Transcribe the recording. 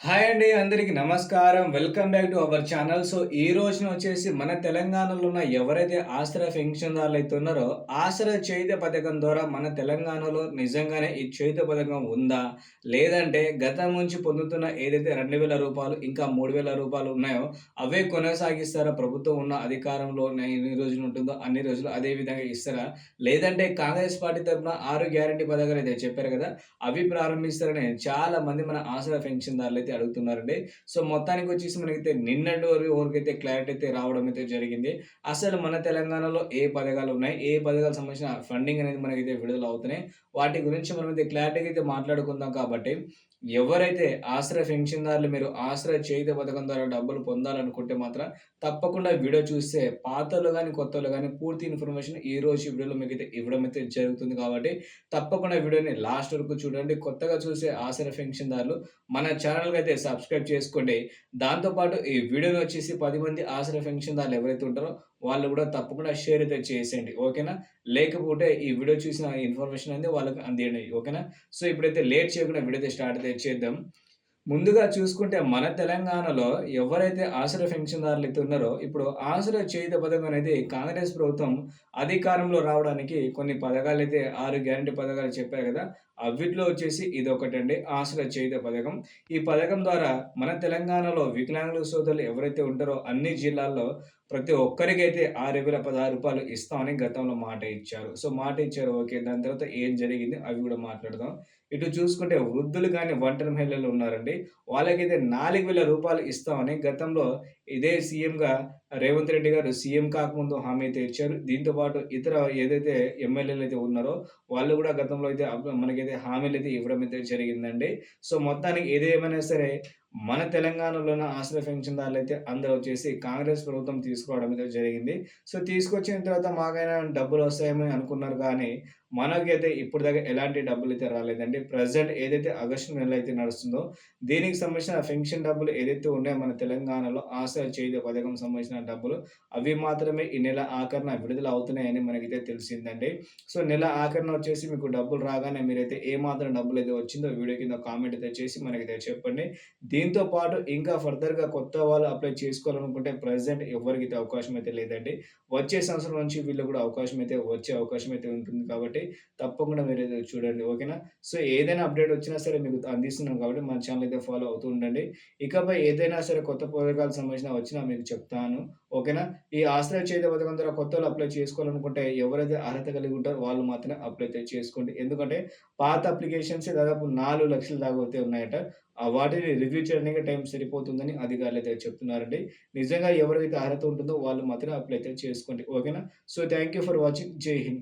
Hi అండి అందరికి నమస్కారం. Welcome back to our channel. So ఈ రోజున వచ్చేసి మన తెలంగాణలో ఉన్న ఎవరైతే ఆశ్రయ పెన్షన్దారులు అయితే ఉన్నారో ఆశ్రయ చేయుత పథకం ద్వారా మన తెలంగాణలో నిజంగానే ఈ చేయుత పథకం ఉందా? లేదంటే గతం నుంచి పొందుతున్న ఏదైతే రెండు వేల రూపాయలు ఇంకా మూడు వేల రూపాయలు ఉన్నాయో అవే కొనసాగిస్తారా? ప్రభుత్వం ఉన్న అధికారంలో ఎన్ని రోజులు ఉంటుందో అన్ని రోజులు అదే విధంగా ఇస్తారా? లేదంటే కాంగ్రెస్ పార్టీ తరఫున ఆరు గ్యారంటీ పథకాలు అయితే చెప్పారు కదా అవి ప్రారంభిస్తారని చాలా మంది మన ఆశ్రయ పెన్షన్దారులు అయితే అడుగుతున్నారండి. సో మొత్తానికి వచ్చేసి మనకైతే నిన్నటి వరకు వరకైతే క్లారిటీ అయితే రావడం అయితే జరిగింది. అసలు మన తెలంగాణలో ఏ పథకాలు ఉన్నాయి? ఏ పథకాలకు సంబంధించిన ఫండింగ్ అనేది మనకైతే విడుదల అవుతున్నాయి వాటి గురించి మనం అయితే క్లారిటీగా అయితే మాట్లాడుకుందాం కాబట్టి ఎవరైతే ఆశ్రయ పెన్షన్దారులు మీరు ఆశ్రయ చేయుత పథకం ద్వారా డబ్బులు పొందాలనుకుంటే మాత్రం తప్పకుండా వీడియో చూస్తే పాతలు కానీ కొత్తలు కానీ పూర్తి ఇన్ఫర్మేషన్ ఈ రోజు వీడియోలో మీకు అయితే ఇవ్వడం అయితే జరుగుతుంది కాబట్టి తప్పకుండా వీడియోని లాస్ట్ వరకు చూడండి. కొత్తగా చూసే ఆశ్రయ పెన్షన్దారులు మన ఛానల్గా అయితే సబ్స్క్రైబ్ చేసుకోండి. దాంతోపాటు ఈ వీడియోని వచ్చేసి పది మంది ఆశ్రయ పెన్షన్దారులు ఎవరైతే ఉంటారో వాళ్ళు కూడా తప్పకుండా షేర్ అయితే చేసేయండి. ఓకేనా? లేకపోతే ఈ వీడియో చూసిన ఇన్ఫర్మేషన్ అనేది వాళ్ళకి అందియండి. ఓకేనా? సో ఇప్పుడైతే లేట్ చేయకుండా వీడియో అయితే స్టార్ట్ అయితే చేద్దాం. ముందుగా చూసుకుంటే మన తెలంగాణలో ఎవరైతే ఆశ్రయ పెన్షన్దారులు అయితే ఉన్నారో ఇప్పుడు ఆశ్రయ చేయుత పథకం అనేది కాంగ్రెస్ ప్రభుత్వం అధికారంలో రావడానికి కొన్ని పథకాలు అయితే ఆరు గ్యారంటీ పథకాలు చెప్పారు కదా అవిట్లో వచ్చేసి ఇది ఒకటండి ఆశ్రయ చేయుత పథకం. ఈ పథకం ద్వారా మన తెలంగాణలో వికలాంగుల సోదరులు ఎవరైతే ఉంటారో అన్ని జిల్లాల్లో ప్రతి ఒక్కరికైతే ఆరు వేల పదహారు రూపాయలు ఇస్తామని గతంలో మాట ఇచ్చారు. సో మాట ఇచ్చారు ఓకే. దాని తర్వాత ఏం జరిగింది అవి కూడా మాట్లాడదాం. ఇటు చూసుకుంటే వృద్ధులు కానీ ఒంటరి మహిళలు ఉన్నారండి. వాళ్ళకైతే నాలుగు వేల రూపాయలు ఇస్తామని గతంలో ఇదే సీఎంగా రేవంత్ రెడ్డి గారు సీఎం కాకముందు హామీ అయితే ఇచ్చారు దీంతో పాటు ఇతర ఏదైతే ఎమ్మెల్యేలు అయితే ఉన్నారో వాళ్ళు కూడా గతంలో అయితే మనకైతే హామీలు అయితే ఇవ్వడం అయితే జరిగిందండి. సో మొత్తానికి ఏదేమైనా సరే మన తెలంగాణలోని పెన్షన్ దారులు అయితే అందరూ వచ్చేసి కాంగ్రెస్ ప్రభుత్వం తీసుకోవడం అయితే జరిగింది. సో తీసుకొచ్చిన తర్వాత మాకైనా డబ్బులు వస్తాయేమని అనుకున్నారు కానీ మనకైతే ఇప్పుడు దాకా ఎలాంటి డబ్బులు అయితే రాలేదండి. ప్రజెంట్ ఏదైతే ఆగస్టు నెల అయితే నడుస్తుందో దీనికి సంబంధించిన పెన్షన్ డబ్బులు ఏదైతే ఉన్నాయో మన తెలంగాణలో ఆశ చేయ పథకం సంబంధించిన డబ్బులు అవి మాత్రమే ఈ నెల ఆఖరణ విడుదల అవుతున్నాయని మనకైతే తెలిసిందండి. సో నెల ఆఖరణ వచ్చేసి మీకు డబ్బులు రాగానే మీరైతే ఏ మాత్రం డబ్బులు అయితే వచ్చిందో వీడియో కింద కామెంట్ అయితే చేసి మనకైతే చెప్పండి. దీంతో పాటు ఇంకా ఫర్దర్గా కొత్త వాళ్ళు అప్లై చేసుకోవాలనుకుంటే ప్రజెంట్ ఎవరికైతే అవకాశం అయితే లేదండి. వచ్చే సంవత్సరం నుంచి వీళ్ళు కూడా అవకాశం అయితే వచ్చే అవకాశం అయితే ఉంటుంది కాబట్టి కాబట్టి తప్పకుండా మీరు అయితే చూడండి ఓకేనా? సో ఏదైనా అప్డేట్ వచ్చినా సరే మీకు అందిస్తున్నాం కాబట్టి మన ఛానల్ అయితే ఫాలో అవుతూ ఉండండి. ఇకపై ఏదైనా సరే కొత్త పథకాలకు సంబంధించిన వచ్చినా మీకు చెప్తాను ఓకేనా? ఈ ఆశ్రయ చేత పథకం ద్వారా కొత్త అప్లై చేసుకోవాలనుకుంటే ఎవరైతే అర్హత కలిగి ఉంటారో వాళ్ళు మాత్రమే అప్లై అయితే చేసుకోండి. ఎందుకంటే పాత అప్లికేషన్స్ దాదాపు నాలుగు లక్షల దాకా అయితే ఉన్నాయట. వాటిని రివ్యూ చేయడానికి టైం సరిపోతుందని అధికారులు అయితే చెప్తున్నారండి. నిజంగా ఎవరైతే అర్హత ఉంటుందో వాళ్ళు మాత్రం అప్లై అయితే చేసుకోండి ఓకేనా? So thank you for watching. Jai Hind.